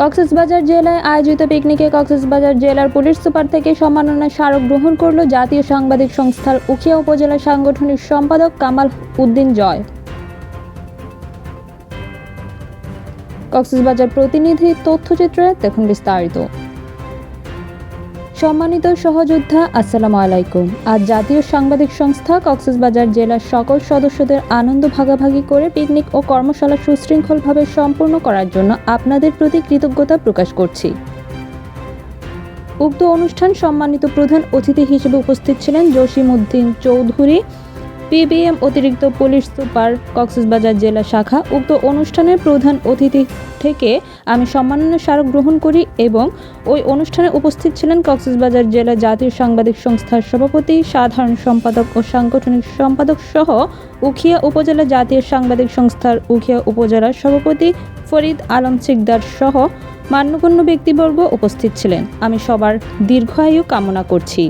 কক্সবাজার জেলায় আয়োজিত পিকনিকে কক্সবাজার জেলার পুলিশ সুপার থেকে সম্মাননা স্মারক গ্রহণ করল জাতীয় সাংবাদিক সংস্থার উখিয়া উপজেলা সাংগঠনিক সম্পাদক কামাল উদ্দিন জয়। কক্সবাজার প্রতিনিধি তথ্যচিত্রে দেখুন বিস্তারিত। সম্মানিত সহযোদ্ধা, আসসালামু আলাইকুম। আজ জাতীয় সাংবাদিক সংস্থা কক্সবাজার জেলার সকল সদস্যদের আনন্দ ভাগাভাগি করে পিকনিক ও কর্মশালা সুশৃঙ্খলভাবে সম্পূর্ণ করার জন্য আপনাদের প্রতি কৃতজ্ঞতা প্রকাশ করছি। উক্ত অনুষ্ঠান সম্মানিত প্রধান অতিথি হিসেবে উপস্থিত ছিলেন জসিম উদ্দিন চৌধুরী পিবিএম অতিরিক্ত পুলিশ সুপার কক্সবাজার জেলা শাখা উক্ত অনুষ্ঠানের প্রধান অতিথি থেকে আমি সম্মাননা স্মারক গ্রহণ করি এবং ওই অনুষ্ঠানে উপস্থিত ছিলেন কক্সবাজার জেলা জাতীয় সাংবাদিক সংস্থার সভাপতি, সাধারণ সম্পাদক ও সাংগঠনিক সম্পাদক সহ উখিয়া উপজেলা জাতীয় সাংবাদিক সংস্থার উখিয়া উপজেলার সভাপতি ফরিদ আলম সিকদার সহ মান্যগণ্য ব্যক্তিবর্গ উপস্থিত ছিলেন। আমি সবার দীর্ঘায়ু কামনা করছি।